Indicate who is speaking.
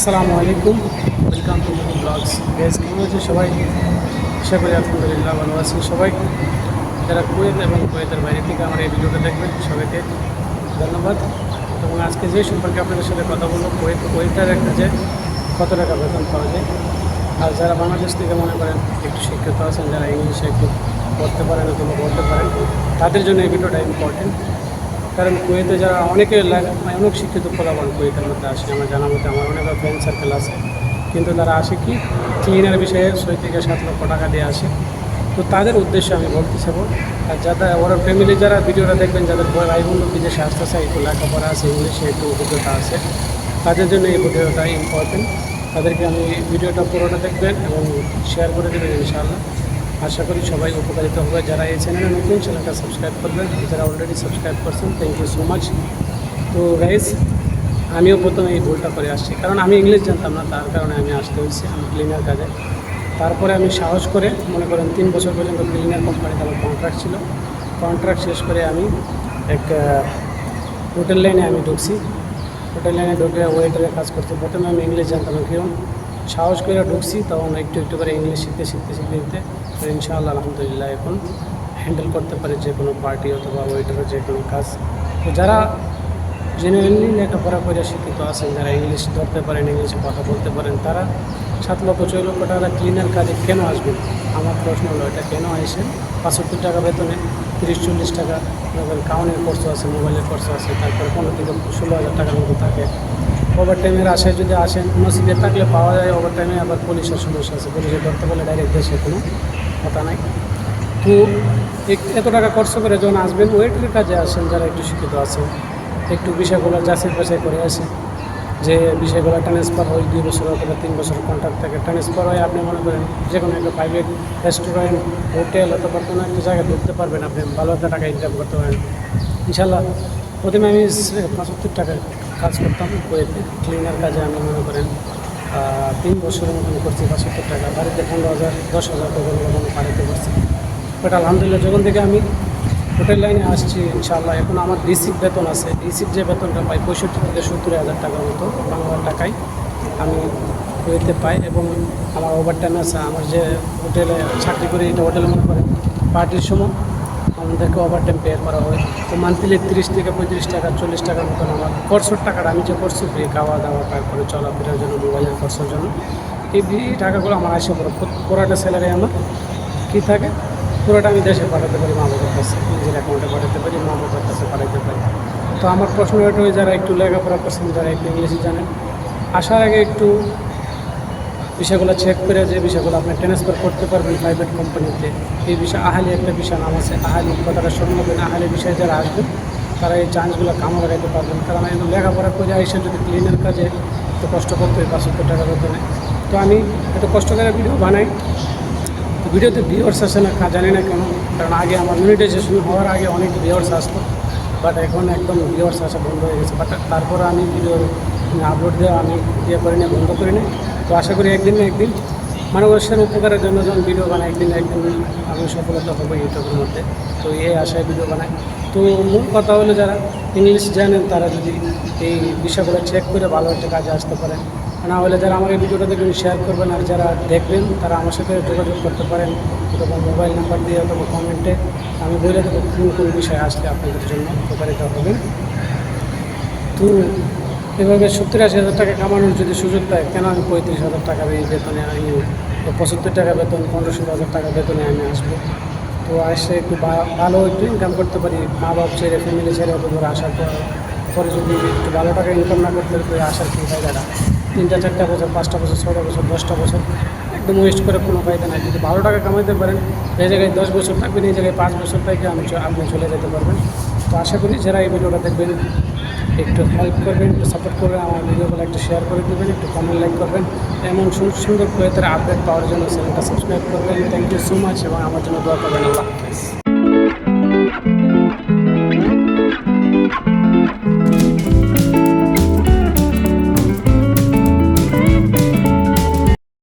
Speaker 1: আসসালামু আলাইকুম। Welcome to blogs gas কেমন আছে সবাই? আশা করি আলহামদুলিল্লাহ ভালো আছি। সবাই, যারা কুয়েত এবং কুয়েতের বাইরে থেকে আমার এই ভিডিওটা দেখবেন, সবাইকে ধন্যবাদ। এবং আজকে যে সম্পর্কে আপনাদের সাথে কথা বলব, কুয়েত কুয়েতের একটা যে কত টাকা বেতন পাওয়া যায়। আর যারা বাংলাদেশ থেকে মনে করেন একটু শিক্ষিত আছেন, যারা ইংলিশে একটু পড়তে পারেন, অথবা বলতে পারেন, তাদের জন্য এই ভিডিওটা ইম্পর্টেন্ট কারণ কুয়েতে যারা অনেকে মানে অনেক শিক্ষিত ফলাফল কুয়েতের মধ্যে আসে, আমার জানা মতে আমার অনেক ফ্রেন্ড সার্কেল আছে। কিন্তু তারা আসে কি ক্লিনার বিষয়ে ছয় থেকে সাত লক্ষ টাকা দিয়ে আসে। তো তাদের উদ্দেশ্যে আমি বলতে চাবো, আর যারা, ওরা ফ্যামিলি যারা ভিডিওটা দেখবেন, যাদের ভাই বোন বিদেশে আসতে চায় একটু লেখাপড়া আছে, ইংলিশে একটু অভিজ্ঞতা আছে, তাদের জন্য এই ভিডিওটা ইম্পর্টেন্ট তাদেরকে আমি ভিডিওটা পুরোটা দেখবেন এবং শেয়ার করে দেবেন ইনশাআল্লাহ। আশা করি সবাই উপকারিত হবে। যারা এই চ্যানেলে নতুন, চ্যানেলটা সাবস্ক্রাইব করবেন। যারা অলরেডি সাবস্ক্রাইব করছেন থ্যাংক ইউ সো মাচ তো গাইজ আমিও প্রথমে এই ভুলটা করে আসছি। কারণ আমি ইংলিশ জানতাম না, তার কারণে আমি আসতে হয়েছি আমি ক্লিনার কাজে। তারপরে আমি সাহস করে, মনে করেন তিন বছর পর্যন্ত ক্লিনার কোম্পানিতে আমার কন্ট্রাক্ট ছিল। কন্ট্রাক্ট শেষ করে আমি এক হোটেল লাইনে আমি ঢুকছি। হোটেল লাইনে ঢুকে ওয়েটারে কাজ করতে প্রথমে আমি ইংলিশ জানতাম না, কেউ সাহস করে ঢুকছি, তখন একটু একটু করে ইংলিশ শিখতে শিখতে শিখতে শিখতে, তো ইনশাআল্লাহ, আলহামদুলিল্লাহ, এখন হ্যান্ডেল করতে পারে যে কোনো পার্টি অথবা ওয়েটারের যে কোনো কাজ। তো যারা জেনারেলি লেখাপড়া করে শিক্ষিত আছেন, যারা ইংলিশ ধরতে পারেন ইংলিশে কথা বলতে পারেন, তারা সাত লক্ষ, ছয় লক্ষ টাকা ক্লিনার কাজে কেন আসবেন? আমার প্রশ্ন হলো, এটা কেন আসেন পাঁচাত্তর টাকা বেতনে, তিরিশ, চল্লিশ টাকা কাউনের খরচ আছে মোবাইলের খরচ আছে, তারপরে পনেরো থেকে ষোলো হাজার টাকার মতো থাকে। ওভার টাইমের আশায় যদি আসেন কোনো নসিবে থাকলে পাওয়া যায়। ওভার টাইমে আবার পুলিশের সমস্যা আছে। পুলিশে ধরতে পারলে ডাইরেক্ট দেশে কোনো কথা নাই। তো এত টাকা খরচ করে যখন আসবেন ওয়েটের কাজে আসেন, যারা একটু শিক্ষিত আছেন, একটু বিষয়গুলো যাচাই বাছাই করে আসেন, যে বিষয়গুলো ট্রান্সফার হয়, দুই বছর অথবা তিন বছর কন্ট্রাক্ট থাকে ট্রান্সফার হয়, আপনি মনে করেন যে কোনো একটা প্রাইভেট রেস্টুরেন্ট হোটেল অথবা কোনো একটা জায়গায় ঢুকতে পারবেন, আপনি ভালো একটা টাকা ইনকাম করতে পারেন। ইনশাল্লাহ প্রথমে আমি পঁচাত্তর টাকার কাজ করতাম কুয়েতে ক্লিনার কাজে আমি মনে করেন তিন বছরের মতন করছি, পঁচাত্তর টাকা। বাড়িতে পনেরো হাজার, দশ হাজার কখনো কখনো বাড়িতে করছি। বাট আলহামদুলিল্লাহ, যখন থেকে আমি হোটেল লাইনে আসছি, ইনশাআল্লাহ, এখন আমার ডিসির বেতন আছে। ডিসির যে বেতনটা পাই, পঁয়ষট্টি থেকে সত্তর হাজার টাকার মতো বাংলা টাকায় আমি কুয়েতে পাই এবং আমার ওভার টাইম আছে। আমার যে হোটেলে চাকরি করি, এটা হোটেলে মনে করেন পার্টির সময় আমাদেরকে ওভার টাইম পে করা হয়। তো মান্থলি তিরিশ থেকে পঁয়ত্রিশ টাকা, চল্লিশ টাকার মতন আমার খরচর টাকাটা আমি যে করছি খাওয়া দাওয়া, তারপরে চলাফেরার জন্য মোবাইলের খরচের জন্য, এই টাকাগুলো আমার আসে পড়ে পুরোটা স্যালারি আমার। কী থাকে? পুরোটা আমি দেশে পাঠাতে পারি, মা বাবার কাছে, নিজের অ্যাকাউন্টে পাঠাতে পারি, মা বাবার কাছে পাঠাতে পারি। তো আমার প্রশ্ন এটা যারা একটু লেখাপড়া করছেন, যারা একটু ইংলিশ জানেন, আসার আগে একটু বিষয়গুলো চেক করে যে বিষয়গুলো আপনি ট্রান্সফার করতে পারবেন প্রাইভেট কোম্পানিতে এই বিষয়ে আহালি একটা বিষয় নাম আছে। আহালি কথাটা করবেন আহালি বিষয়ে যারা আসবেন, তারা এই চান্সগুলো কামো লাগাইতে পারবেন। কারণ আমি লেখাপড়া করে এসে যদি ক্লিনের কাজে একটু কষ্ট করতে হয় পাঁচশো টাকা বেতনে। তো আমি একটু কষ্ট করে ভিডিও বানাই। ভিডিওতে ভিউয়ার্স আসে না জানি না কেন। কারণ আগে আমার মনিটাইজেশন হওয়ার আগে অনেক ভিউয়ার্স আসতো। বাট এখন একদম ভিউয়ার্স আসা বন্ধ হয়ে গেছে। বাট তারপর আমি ভিডিও আপলোড দেওয়া আমি ইয়ে করি না বন্ধ করি না তো আশা করি একদিন না একদিন মানুষের উপকারের জন্য যখন ভিডিও বানাই একদিন না একদিন আমি সফলতা হব ইউটিউবের মধ্যে। তো এই আশায় ভিডিও বানাই তো মূল কথা হলো যারা ইংলিশ জানেন, তারা যদি এই বিষয়গুলো চেক করে ভালো একটা কাজে আসতে পারেন। না হলে যারা আমার এই ভিডিওটা দেখবেন শেয়ার করবেন, আর যারা দেখবেন, তারা আমার সাথে যোগাযোগ করতে পারেন। অথবা মোবাইল নাম্বার দিয়ে অথবা কমেন্টে আমি বলে দেবো কোন কোন বিষয় আসলে আপনাদের জন্য উপকারিতা হবে। তো এভাবে সত্তর আশি হাজার টাকা কামানোর যদি সুযোগ পাই, কেন আমি পঁয়ত্রিশ হাজার টাকা বেতনে আমি পঁচাত্তর টাকা বেতন পনেরো হাজার টাকা বেতনে আমি আসব? তো আসে একটু ভালো একটু ইনকাম করতে পারি মা বাপ ছেড়ে ফ্যামিলি ছেড়ে অত ধরে আসার পর, পরে যদি একটু ভালো টাকা ইনকাম না করতে পারি, আসার কী ফায়দাটা তিনটা, চারটা বছর, পাঁচটা বছর, ছটা বছর, দশটা বছর, একদম ওয়েস্ট করে কোনো ফায়দা নাই। যদি ভালো টাকা কামাইতে পারেন এই জায়গায় দশ বছর থাকবেন এই জায়গায় পাঁচ বছর থেকে আমি আপনি চলে যেতে পারবেন। তো আশা করি যারা এই ভিডিওটা দেখবেন, একটু হেল্প করবেন, একটু সাপোর্ট করবেন, আমার ভিডিওগুলো একটু শেয়ার করে দেবেন, একটু কমেন্ট লাইক করবেন, এমন সুন্দর সুন্দর কোয়েতের আপডেট পাওয়ার জন্য চ্যানেলটা সাবস্ক্রাইব করবেন। থ্যাংক ইউ সো মাচ এবং আমার জন্য দোয়া করবেন আল্লাহ হাফেজ।